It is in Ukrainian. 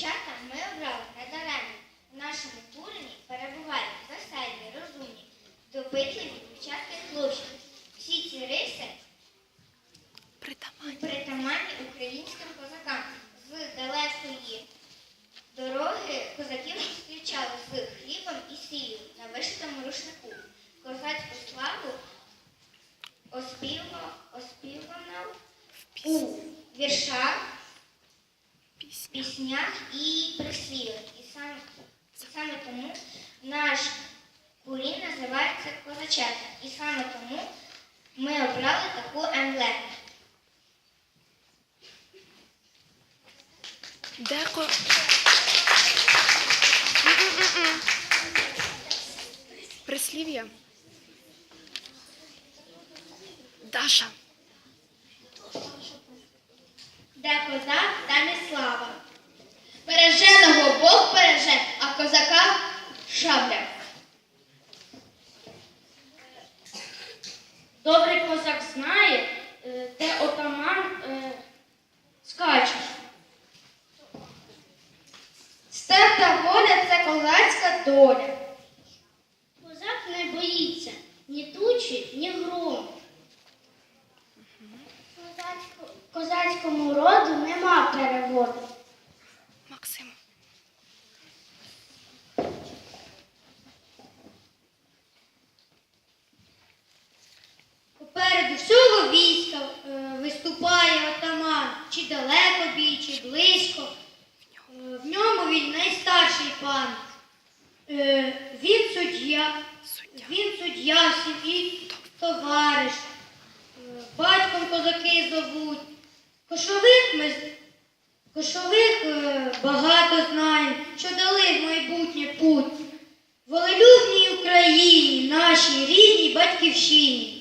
Початка ми обрали недаремно. В нашому турні перебувають веселі, розумні, допитливі дівчатки хлопці. Всі ці риси притаманні. притаманні українським козакам. З далекої дороги козаків зустрічали з хлібом і сіллю на вишитому рушнику. Козацьку славу оспівано у віршах. Пісня. піснях і прислів'ях. І саме, і саме тому наш курінь називається козачата. І саме тому ми обрали таку емблему. Деко. Прислів'я. Даша. Де козак, там і слава. Береженого Бог береже, а козака шабля. Добрий козак знає, е, де отаман е, скаче. Степ та воля це козацька доля. Козак не боїться ні тучі, ні грому. Козацькому роду нема переводу. Максим. Попереду всього війська е, виступає отаман, чи далеко бій, чи близько. Е, в ньому він найстарший пан. Е, він суддя, Суддя. він суддя всім і Кошових ми кошових е, багато знаємо, що дали в майбутнє путь. Волелюбній Україні, нашій рідній батьківщині.